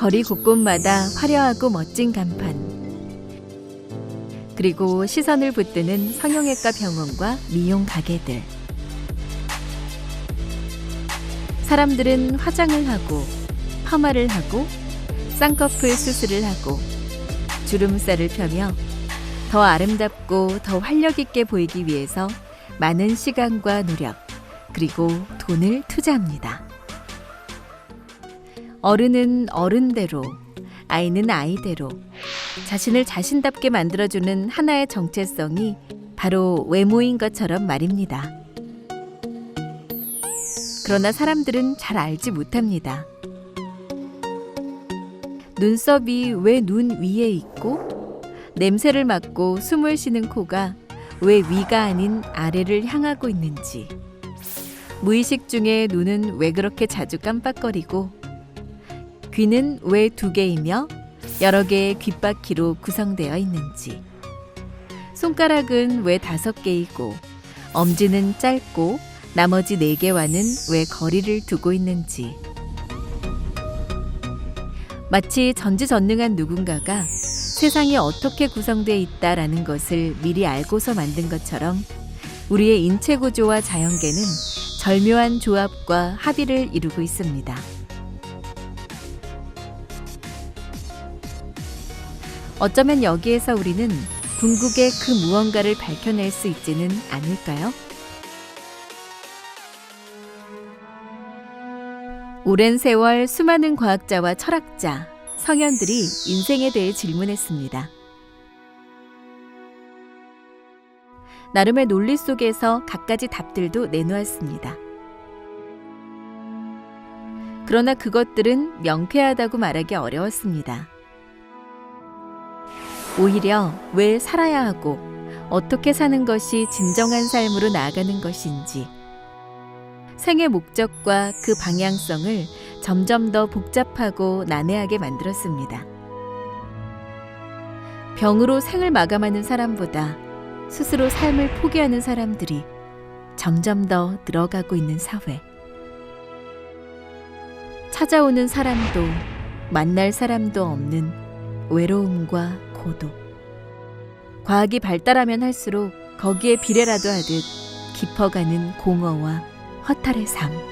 거리 곳곳마다 화려하고 멋진 간판. 그리고 시선을 붙드는 성형외과 병원과 미용 가게들. 사람들은 화장을 하고 파마를 하고 쌍꺼풀 수술을 하고 주름살을 펴며 더 아름답고 더 활력 있게 보이기 위해서 많은 시간과 노력, 그리고 돈을 투자합니다. 어른은 어른대로, 아이는 아이대로 자신을 자신답게 만들어주는 하나의 정체성이 바로 외모인 것처럼 말입니다. 그러나 사람들은 잘 알지 못합니다. 눈썹이 왜 눈 위에 있고 냄새를 맡고 숨을 쉬는 코가 왜 위가 아닌 아래를 향하고 있는지. 무의식 중에 눈은 왜 그렇게 자주 깜빡거리고 귀는 왜 두 개이며 여러 개의 귓바퀴로 구성되어 있는지. 손가락은 왜 다섯 개이고 엄지는 짧고 나머지 네 개와는 왜 거리를 두고 있는지. 마치 전지전능한 누군가가 세상이 어떻게 구성되어 있다라는 것을 미리 알고서 만든 것처럼 우리의 인체 구조와 자연계는 절묘한 조합과 합의를 이루고 있습니다. 어쩌면 여기에서 우리는 궁극의 그 무언가를 밝혀낼 수 있지는 않을까요? 오랜 세월 수많은 과학자와 철학자, 성현들이 인생에 대해 질문했습니다. 나름의 논리 속에서 갖가지 답들도 내놓았습니다. 그러나 그것들은 명쾌하다고 말하기 어려웠습니다. 오히려 왜 살아야 하고 어떻게 사는 것이 진정한 삶으로 나아가는 것인지 생의 목적과 그 방향성을 점점 더 복잡하고 난해하게 만들었습니다. 병으로 생을 마감하는 사람보다 스스로 삶을 포기하는 사람들이 점점 더 늘어가고 있는 사회. 찾아오는 사람도 만날 사람도 없는 외로움과 고독. 과학이 발달하면 할수록 거기에 비례라도 하듯 깊어가는 공허와 허탈의 삶.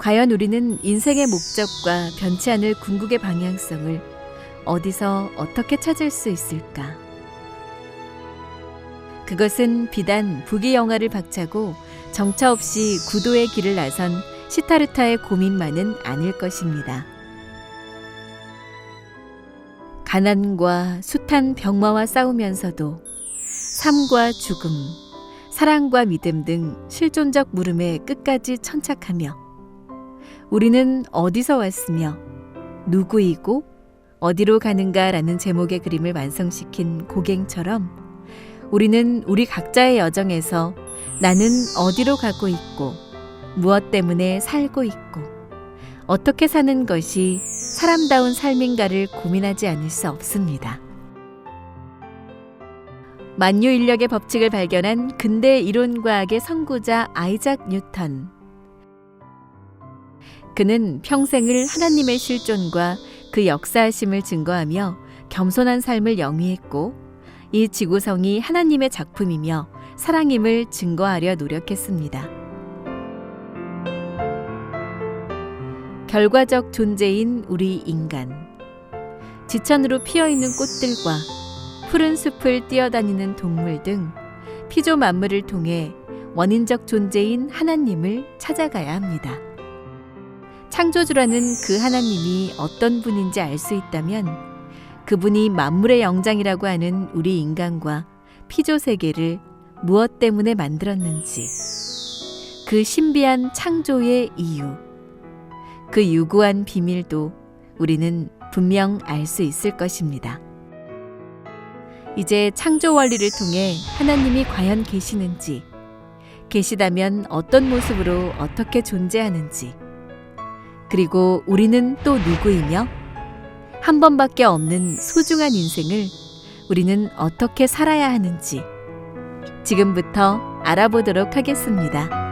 과연 우리는 인생의 목적과 변치 않을 궁극의 방향성을 어디서 어떻게 찾을 수 있을까? 그것은 비단 부귀 영화를 박차고 정처 없이 구도의 길을 나선 시타르타의 고민만은 아닐 것입니다. 가난과 숱한 병마와 싸우면서도 삶과 죽음, 사랑과 믿음 등 실존적 물음에 끝까지 천착하며 우리는 어디서 왔으며 누구이고 어디로 가는가라는 제목의 그림을 완성시킨 고갱처럼 우리는 우리 각자의 여정에서 나는 어디로 가고 있고 무엇 때문에 살고 있고 어떻게 사는 것이 사람다운 삶인가를 고민하지 않을 수 없습니다. 만유인력의 법칙을 발견한 근대 이론과학의 선구자 아이작 뉴턴. 그는 평생을 하나님의 실존과 그 역사하심을 증거하며 겸손한 삶을 영위했고 이 지구성이 하나님의 작품이며 사랑임을 증거하려 노력했습니다. 결과적 존재인 우리 인간. 지천으로 피어 있는 꽃들과 푸른 숲을 뛰어다니는 동물 등 피조 만물을 통해 원인적 존재인 하나님을 찾아가야 합니다. 창조주라는 그 하나님이 어떤 분인지 알 수 있다면 그분이 만물의 영장이라고 하는 우리 인간과 피조 세계를 무엇 때문에 만들었는지 그 신비한 창조의 이유 그 유구한 비밀도 우리는 분명 알 수 있을 것입니다. 이제 창조 원리를 통해 하나님이 과연 계시는지, 계시다면 어떤 모습으로 어떻게 존재하는지, 그리고 우리는 또 누구이며 한 번밖에 없는 소중한 인생을 우리는 어떻게 살아야 하는지 지금부터 알아보도록 하겠습니다.